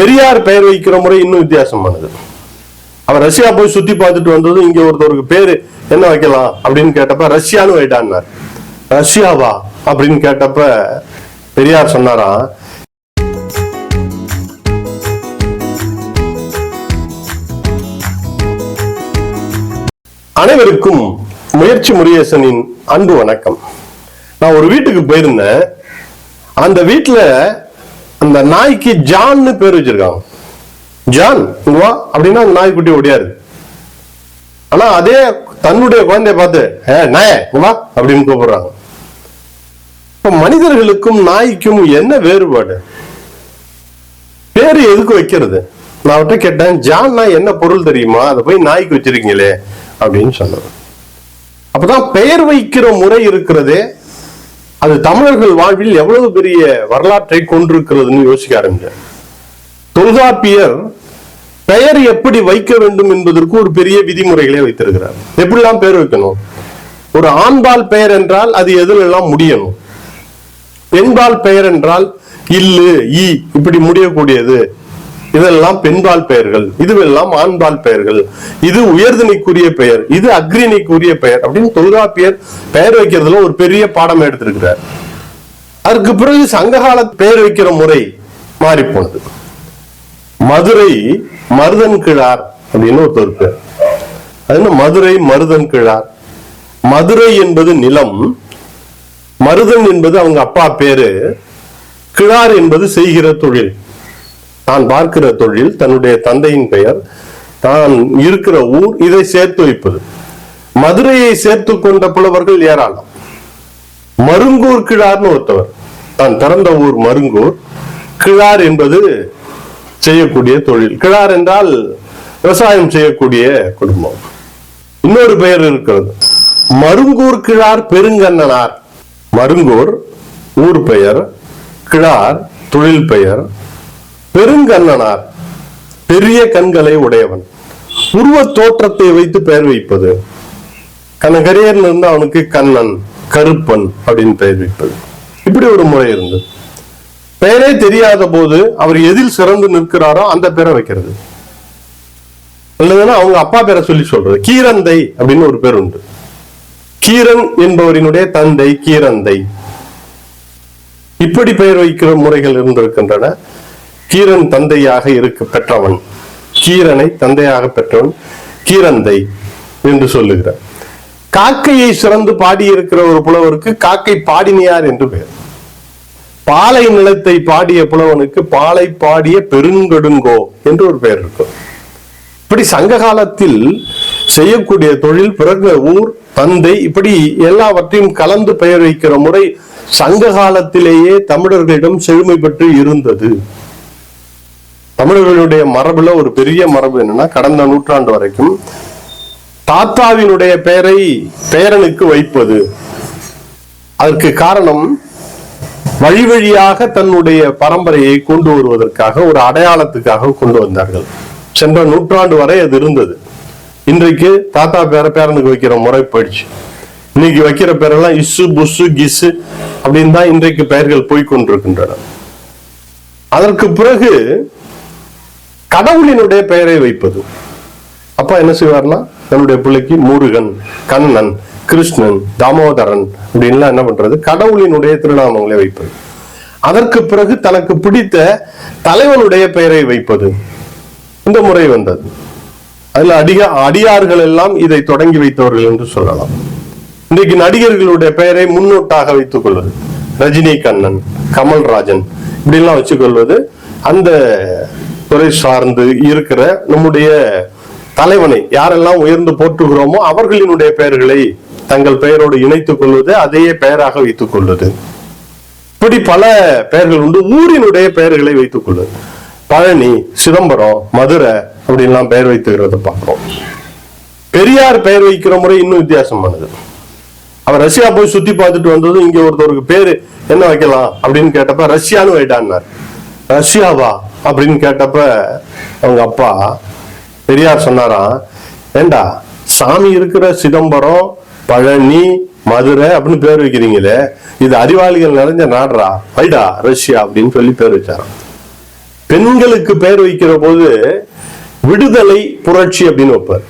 பெரியார் பெயர் வைக்கிற முறை இன்னும் வித்தியாசமானது அவர் ரஷ்யா போய் சுத்தி பார்த்துட்டு வந்ததும் இங்க ஒருத்தருக்கு பேரு என்ன வைக்கலாம்? அப்படின்னு கேட்டப்ப ரஷ்யான்னு வைட்டான்னார் ரஷ்யாவா? அப்படின்னு கேட்டப்ப பெரியார் சொன்னாரா அனைவருக்கும் முயற்சி முருகேசனின் அன்பு வணக்கம். நான் ஒரு வீட்டுக்கு போயிருந்தேன். அந்த வீட்டுல அந்த நாய்க்கு ஜான்னு பேர் வச்சிருக்காங்க. ஜான் வா அப்படின்னா அந்த நாய்க்குட்டி ஓடியாரு. ஆனா அதே தன்னுடைய குழந்தைய பார்த்து ஏ நாய வா அப்படின்னு கூப்பிடுறாங்க. இப்ப மனிதர்களுக்கும் நாய்க்கும் என்ன வேறுபாடு? பேரு எதுக்கு வைக்கிறது? நான் அவர்கிட்ட கேட்டேன் ஜான்னா என்ன பொருள் தெரியுமா? அதை போய் நாய்க்கு வச்சிருக்கீங்களே அப்படின்னு சொன்னேன் அப்பதான் பெயர் வைக்கிற முறை இருக்கிறதே அது தமிழர்கள் வாழ்வில் எவ்வளவு பெரிய வரலாற்றை கொண்டிருக்கிறதுன்னு யோசிக்க ஆரம்பிச்சேன் தொல்காப்பியர் பெயர் எப்படி வைக்க வேண்டும் என்பதற்கு ஒரு பெரிய விதிமுறைகளை வைத்திருக்கிறார். எப்படிலாம் பெயர் வைக்கணும்? ஒரு ஆண்பால் பெயர் என்றால் அது எதிலெல்லாம் முடியணும்? பெண்பால் பெயர் என்றால் இல்லு ஈ இப்படி முடியக்கூடியது. இதெல்லாம் பெண்பால் பெயர்கள். இதுவெல்லாம் ஆண்பால் பெயர்கள். இது உயர்தனைக்குரிய பெயர். இது அக்ரிணிக்குரிய பெயர். அப்படின்னு தொல்காப்பியர் பெயர் வைக்கிறதுல ஒரு பெரிய பாடம் எடுத்திருக்கிறார். அதற்கு பிறகு சங்ககால பெயர் வைக்கிற முறை மாறி போனது மதுரை மருதன் கிழார் அப்படின்னு ஒருத்தர் பேர் அது மதுரை மருதன் கிழார் மதுரை என்பது நிலம். மருதன் என்பது அவங்க அப்பா பேரு. கிழார் என்பது செய்கிற தொழில். தான் பார்க்கிற தொழில் தன்னுடைய தந்தையின் பெயர் தான் இருக்கிற ஊர் இதை சேர்த்து வைப்பது. மதுரையை சேர்த்து கொண்ட புலவர்கள் ஏராளம். மருங்கூர் கிழார்னு ஒருத்தவர். தான் பிறந்த ஊர் மருங்கூர். கிழார் என்பது செய்யக்கூடிய தொழில். கிழார் என்றால் விவசாயம் செய்யக்கூடிய குடும்பம். இன்னொரு பெயர் இருக்கிறது. மருங்கூர் கிழார் பெருங்கண்ணனார். மருங்கூர் ஊர் பெயர். கிழார் தொழில் பெயர். பெருங்கண்ணனார் பெரிய கண்களை உடையவன். உருவ தோற்றத்தை வைத்து பெயர் வைப்பது. கனகரியன் இருந்து அவனுக்கு கண்ணன் கருப்பன் அப்படின்னு பெயர் வைப்பது. இப்படி ஒரு முறை இருந்தது. பெயரே தெரியாத போது அவர் எதில் சிறந்து நிற்கிறாரோ அந்த பேரை வைக்கிறது. இல்லைன்னா அவங்க அப்பா பேரை சொல்லி சொல்றது. கீரந்தை அப்படின்னு ஒரு பேர் உண்டு. கீரன் என்பவரினுடைய தந்தை கீரந்தை. இப்படி பெயர் வைக்கிற முறைகள் இருந்திருக்கின்றன. கீரன் தந்தையாக இருக்க பெற்றவன். கீரனை தந்தையாக பெற்றவன் கீரந்தை என்று சொல்லுகிறார். காக்கையை சிறந்து பாடியிருக்கிற ஒரு புலவருக்கு காக்கை பாடினியார் என்று பெயர். பாலை நிலத்தை பாடிய புலவனுக்கு பாலை பாடிய பெருங்கடுங்கோ என்று ஒரு பெயர் இருக்கும். இப்படி சங்க காலத்தில் செய்யக்கூடிய தொழில் பிறகு ஊர் தந்தை இப்படி எல்லாவற்றையும் கலந்து பெயர் வைக்கிற முறை சங்க காலத்திலேயே தமிழர்களிடம் செழுமை பெற்று இருந்தது. தமிழர்களுடைய மரபுல ஒரு பெரிய மரபு என்னன்னா கடந்த நூற்றாண்டு வரைக்கும் தாத்தாவினுடைய பெயரை பேரனுக்கு வைப்பது. அதற்கு காரணம் வழி வழியாக தன்னுடைய பரம்பரையை கொண்டு வருவதற்காக ஒரு அடையாளத்துக்காக கொண்டு வந்தார்கள். சென்ற நூற்றாண்டு வரை அது இருந்தது. இன்றைக்கு தாத்தா பேர பேரனுக்கு வைக்கிற முறை போயிடுச்சு. இன்னைக்கு வைக்கிற பேரெல்லாம் இசு புசு கிசு அப்படின்னு தான் இன்றைக்கு பெயர்கள் போய்கொண்டிருக்கின்றன அதற்கு பிறகு கடவுளினுடைய பெயரை வைப்பது. அப்பா என்ன செய்வார்னா தன்னுடைய பிள்ளைக்கு முருகன் கண்ணன் கிருஷ்ணன் தாமோதரன் அப்படின்லாம் என்ன பண்றது? கடவுளினுடைய திருநாமங்களை வைப்பது. அதற்கு பிறகு தனக்கு பிடித்த தலைவனுடைய பெயரை வைப்பது. இந்த முறை வந்தது. அதுல அடிக அடியார்கள் எல்லாம் இதை தொடங்கி வைத்தவர்கள் என்று சொல்லலாம். இன்றைக்கு நடிகர்களுடைய பெயரை முன்னோட்டாக வைத்துக் கொள்வது. ரஜினி கண்ணன் கமல்ராஜன் இப்படிலாம் வச்சுக்கொள்வது அந்த துறை சார்ந்து இருக்கிற நம்முடைய தலைவனை யாரெல்லாம் உயர்ந்து போற்றுகிறோமோ அவர்களினுடைய பெயர்களை தங்கள் பெயரோடு இணைத்துக் கொள்வது அதையே பெயராக வைத்துக் கொள்வது. இப்படி பல பெயர்கள் உண்டு. ஊரினுடைய பெயர்களை வைத்துக் கொள்வது. பழனி சிதம்பரம் மதுரை அப்படின்லாம் பெயர் வைத்துக்கிறத பார்க்கிறோம். பெரியார் பெயர் வைக்கிற முறை இன்னும் வித்தியாசமானது. அவர் ரஷ்யா போய் சுத்தி பார்த்துட்டு வந்ததும் இங்க ஒருத்தருக்கு பேரு என்ன வைக்கலாம்? அப்படின்னு கேட்டப்ப ரஷ்யான்னு வைட்டான்னார் ரஷ்யாவா அப்படின்னு கேட்டப்ப அவங்க அப்பா பெரியார் சொன்னாராம் ஏண்டா சாமி இருக்கிற சிதம்பரம் பழனி மதுரை அப்படின்னு பேர் வைக்கிறீங்களே இது அறிவாளிகள் நிறைஞ்ச நாடுறா வைடா ரஷ்யா அப்படின்னு சொல்லி பேர் வச்சாராம். பெண்களுக்கு பேர் வைக்கிற போது விடுதலை புரட்சி அப்படின்னு வைப்பார்.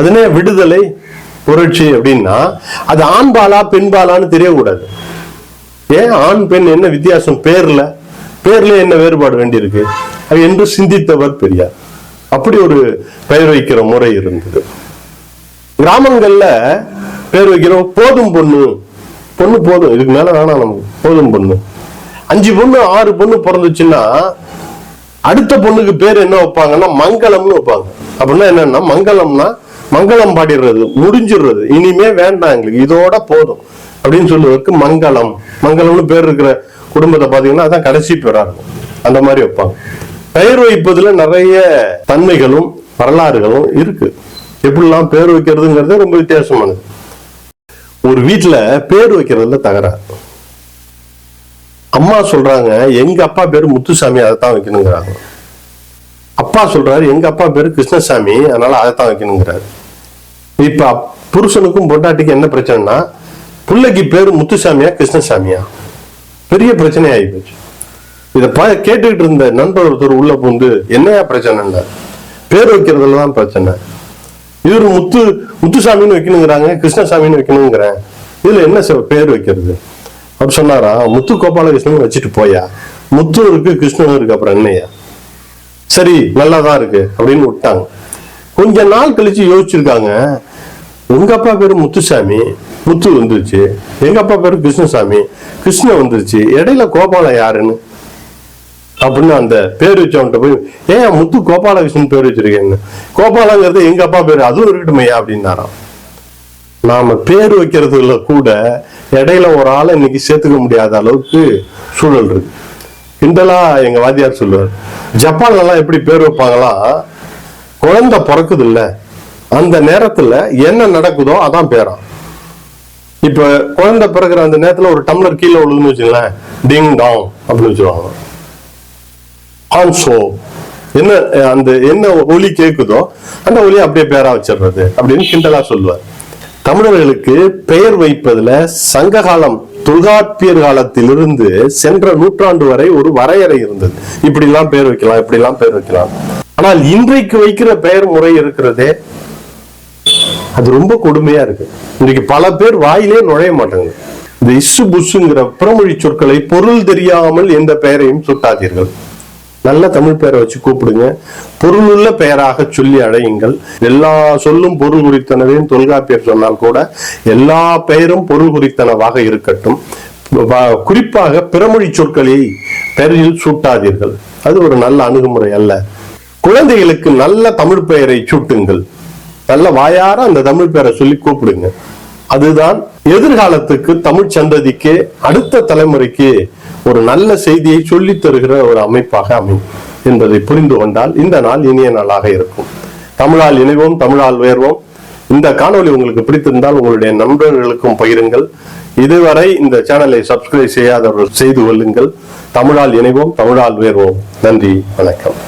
அதுனே விடுதலை புரட்சி அப்படின்னா அது ஆண்பாலா பெண்பாலான்னு தெரியக்கூடாது. ஏன் ஆண் பெண் என்ன வித்தியாசம்? பேர்ல. பேர்ல என்ன வேறுபாடு வேண்டியிருக்கு? அது என்று சிந்தித்தவர் பெரியார். அப்படி ஒரு பெயர் வைக்கிற முறை இருந்தது. கிராமங்கள்ல பேர் வைக்கிறோம் போதும் பொண்ணு. பொண்ணு போதும். இதுக்கு மேல வேணாம் நமக்கு. போதும் பொண்ணு. அஞ்சு பொண்ணு ஆறு பொண்ணு பிறந்துச்சுன்னா அடுத்த பொண்ணுக்கு பேர் என்ன வைப்பாங்கன்னா மங்களம்னு வைப்பாங்க. அப்படின்னா என்னன்னா மங்களம்னா மங்களம் பாடிடுறது முடிஞ்சிடுறது. இனிமே வேண்டாம் எங்களுக்கு. இதோட போதும். அப்படின்னு சொல்லுவதற்கு மங்களம். மங்களம்னு பேர் இருக்கிற குடும்பத்தை பாத்தீங்கன்னா அதான் கடைசி பேரா இருக்கும் அந்த மாதிரி வைப்பாங்க. பெயர் வைப்பதுல நிறைய தன்மைகளும் வரலாறுகளும் இருக்கு. எப்படிலாம் பேர் வைக்கிறதுங்கிறது ரொம்ப வித்தியாசமானது. ஒரு வீட்டுல பேர் வைக்கிறதுல தகராறு அம்மா சொல்றாங்க எங்க அப்பா பேரு முத்துசாமி அதைத்தான் வைக்கணுங்கிறாங்க. அப்பா சொல்றாரு எங்க அப்பா பேரு கிருஷ்ணசாமி அதனால அதைத்தான் வைக்கணுங்கிறாரு. இப்ப புருஷனுக்கும் பொண்டாட்டிக்கும் என்ன பிரச்சனைனா பிள்ளைக்கு பேரு முத்துசாமியா கிருஷ்ணசாமியா? பெரிய பிரச்சனை ஆகி போச்சு ப கேட்டுக்கிட்டு இருந்த நண்பர் ஒருத்தர் உள்ள பூந்து என்னையா பிரச்சனைன்னா பேர் வைக்கிறதுல தான் பிரச்சனை. இவரு முத்து முத்துசாமின்னு வைக்கணுங்கிறாங்க கிருஷ்ணசாமின்னு வைக்கணுங்கிறேன். இதுல என்ன பேர் வைக்கிறது? அப்படி சொன்னாரா முத்து கோபாலகிருஷ்ணன் வச்சுட்டு போயா முத்து இருக்கு கிருஷ்ணன் இருக்கு அப்புறம் என்னையா சரி நல்லாதான் இருக்கு அப்படின்னு விட்டாங்க. கொஞ்ச நாள் கழிச்சு யோசிச்சிருக்காங்க உங்க அப்பா பேரு முத்துசாமி முத்து வந்துருச்சு. எங்க அப்பா பேரு கிருஷ்ணசாமி. கிருஷ்ணன் வந்துருச்சு. இடையில கோபாலம் யாருன்னு? அப்படின்னு அந்த பேர் வச்சவன்ட்ட போய் ஏன் முத்து கோபாலகிருஷ்ணன் பேர் வச்சிருக்கேன்னு. கோபாலங்கிறது எங்க அப்பா பேரு அதுவும் இருக்கட்டுமையா அப்படின்னாராம். நாம பேர் வைக்கிறதுல கூட இடையில ஒரு ஆளை இன்னைக்கு சேர்த்துக்க முடியாத அளவுக்கு சூழல் இருக்கு. கிண்டலா எங்க வாத்தியார் சொல்லுவார் ஜப்பான்லாம் எப்படி பேர் வைப்பாங்களா? குழந்தை பிறக்குது இல்லை அந்த நேரத்துல என்ன நடக்குதோ அதான் பேராம் இப்ப குழந்தை பிறகுற அந்த நேரத்துல ஒரு டம்ளர் கீழே விழுதுன்னு வச்சுங்களேன். டிங் டாங் அப்படின்னு வச்சுருவாங்க. ஆன்சோ என்ன அந்த என்ன ஒலி கேக்குதோ அந்த ஒலி அப்படியே பேரா வச்சிடுறது அப்படின்னு கிண்டலா சொல்லுவார். தமிழர்களுக்கு பெயர் வைப்பதுல சங்க காலம் தொல்காப்பியர் காலத்திலிருந்து சென்ற நூற்றாண்டு வரை ஒரு வரையறை இருந்தது. இப்படி எல்லாம் பெயர் வைக்கலாம் இப்படி எல்லாம் பெயர் வைக்கலாம். ஆனால் இன்றைக்கு வைக்கிற பெயர் முறை இருக்கிறதே அது ரொம்ப கொடுமையா இருக்கு. இன்னைக்கு பல பேர் வாயிலே நுழைய மாட்டாங்க. இந்த இஸ்ஸு புஷுங்கிற புறமொழி சொற்களை பொருள் தெரியாமல் எந்த பெயரையும் சுட்டாதீர்கள் நல்ல தமிழ் பெயரை வச்சு கூப்பிடுங்க. பொருளுள்ள பெயராக சொல்லி அடையுங்கள். எல்லா சொல்லும் பொருள் குறித்தனவையும் தொல்காப்பியர் சொன்னால் கூட எல்லா பெயரும் பொருள் குறித்தனவாக இருக்கட்டும். வ- குறிப்பாக பிறமொழி சொற்களை பெயரில் சூட்டாதீர்கள். அது ஒரு நல்ல அணுகுமுறை அல்ல. குழந்தைகளுக்கு நல்ல தமிழ் பெயரை சூட்டுங்கள். நல்ல வாயார அந்த தமிழ் பேரை சொல்லி கூப்பிடுங்க. அதுதான் எதிர்காலத்துக்கு தமிழ் சந்ததிக்கு அடுத்த தலைமுறைக்கு ஒரு நல்ல செய்தியை சொல்லி தருகிற ஒரு அமைப்பாக அமையும் என்பதை புரிந்து கொண்டால் இந்த நாள் இனிய நாளாக இருக்கும். தமிழால் இணைவோம் தமிழால் உயர்வோம். இந்த காணொளி உங்களுக்கு பிடித்திருந்தால் உங்களுடைய நண்பர்களுக்கும் பகிருங்கள். இதுவரை இந்த சேனலை சப்ஸ்கிரைப் செய்யாதவர்கள் செய்து கொள்ளுங்கள். தமிழால் இணைவோம் தமிழால் உயர்வோம். நன்றி வணக்கம்.